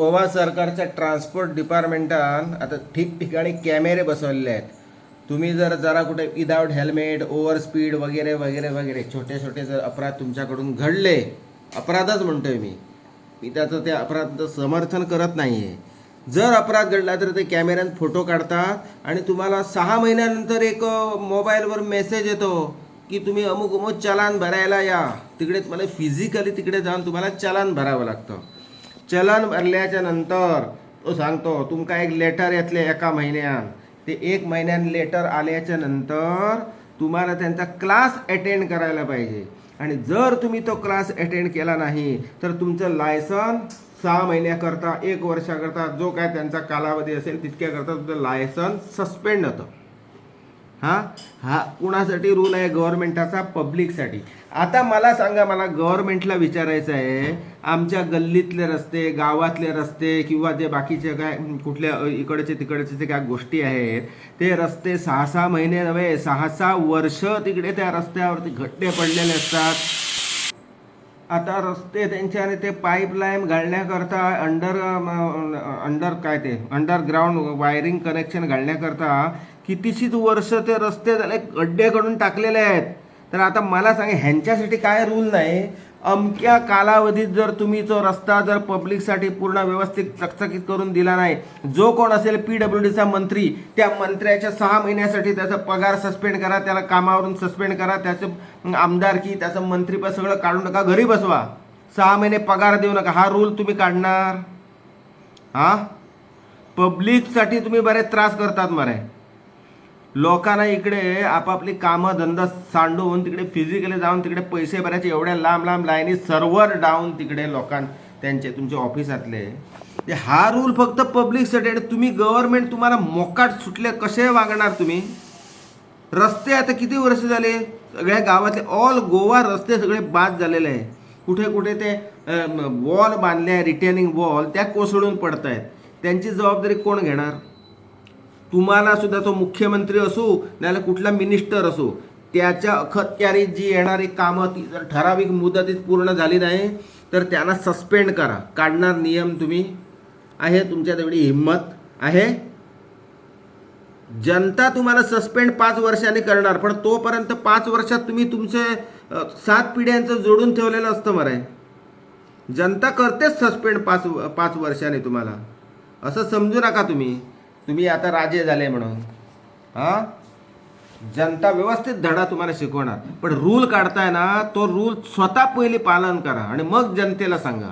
गोवा सरकारच्या ट्रान्सपोर्ट डिपार्टमेंटान आता ठिकठिकाणी कॅमेरे बसवलेले आहेत. तुम्ही जर जरा कुठे विदाऊट हेल्मेट ओव्हर स्पीड वगैरे वगैरे वगैरे छोटे छोटे जर अपराध तुमच्याकडून घडले अपराधच म्हणतोय मी. मी त्याचं त्या अपराधाचं समर्थन करत नाही आहे जर अपराध घडला तर ते कॅमेऱ्यात फोटो काढतात आणि तुम्हाला सहा महिन्यानंतर एक मोबाईलवर मेसेज येतो की तुम्ही अमुक अमुक चलान भरायला या. तिकडे तुम्हाला फिजिकली तिकडे जाऊन तुम्हाला चलान भरावं लागतं. चलन भरल्याच्या नंतर तो सांगतो तुमका एक लेटर येतले एका महिन्यान? ते एक महिन्यान लेटर आल्याच्यानंतर तुम्हाला त्यांचा क्लास अटेंड करायला पाहिजे. आणि जर तुम्ही तो क्लास अटेंड केला नाही तर तुमचं लायसन सहा महिन्याकरता एक वर्षाकरता जो काय त्यांचा कालावधी असेल तितक्याकरता तुमचं लायसन सस्पेंड होतं. हा? हा कुणासाठी रूल आहे? गव्हर्नमेंटाचा पब्लिकसाठी आता मला सांगा मला गव्हर्नमेंटला विचारायचं आहे आमच्या गल्लीतले रस्ते गावातले रस्ते किंवा जे बाकीचे काय कुठल्या इकडचे तिकडचे जे काय गोष्टी आहेत ते रस्ते सहा सहा महिने नव्हे सहा सहा वर्ष तिकडे त्या रस्त्यावरती घट्टे पडलेले असतात. आता रस्ते त्यांच्याने ते पाईपलाईन घालण्याकरता अंडर अंडर काय ते? अंडरग्राऊंड वायरिंग कनेक्शन घालण्याकरता कितीशीच वर्ष ते रस्ते झाले गड्डे करून टाकलेले आहेत. तर आता मला सांगा ह्यांच्यासाठी काय रूल नाही? अमक्या कालावधीत जर तुम्ही तो रस्ता जर पब्लिकसाठी पूर्ण व्यवस्थित चकचकीत करून दिला नाही जो कोण असेल पी डब्ल्यू डीचा मंत्री त्या मंत्र्याच्या सहा महिन्यासाठी त्याचा पगार सस्पेंड करा त्याला कामावरून सस्पेंड करा त्याचं आमदारकी त्याचं मंत्रीपद सगळं काढून नका घरी बसवा. सहा महिने पगार देऊ नका. हा रूल तुम्ही काढणार. हा? पब्लिकसाठी तुम्ही बरेच त्रास करतात मरे. लोकांना इकडे आपापली कामं धंदा सांडून तिकडे फिजिकली जाऊन तिकडे पैसे भरायचे एवढ्या लांब लांब लाईनी सर्व्हर डाऊन तिकडे लोकां त्यांचे तुमचे ऑफिसातले ते हा रूल फक्त पब्लिकसाठी आणि तुम्ही गव्हर्नमेंट तुम्हाला मोकाट सुटले कसे वागणार तुम्ही? रस्ते आता किती वर्ष झाले? सगळ्या गावातले ऑल गोवा रस्ते सगळे बाद झालेले आहे. कुठे कुठे ते वॉल बांधले आहे रिटेनिंग वॉल त्या कोसळून पडत आहेत त्यांची जबाबदारी कोण घेणार? तुम्हाला सुद्धा तो मुख्यमंत्री असू नाही कुठला मिनिस्टर असू त्याच्या अखत्यारीत जी येणारी कामं ती जर ठराविक मुदतीत पूर्ण झाली नाही तर त्यांना सस्पेंड करा. काढणार नियम तुम्ही. आहे तुमच्यात एवढी हिंमत? आहे? जनता तुम्हाला सस्पेंड पाच वर्षांनी करणार पण तोपर्यंत पाच वर्षात तुम्ही तुमचे सात पिढ्यांचं जोडून ठेवलेलं असतं मराय जनता करतेच सस्पेंड पाच पाच वर्षाने तुम्हाला. असं समजू नका तुम्ही. तुम्ही आता राजे झाले म्हणून. हा? जनता व्यवस्थित धडा तुम्हाला शिकवणार. पण रूल काढताय ना तो रूल स्वतः पहिले पालन करा आणि मग जनतेला सांगा.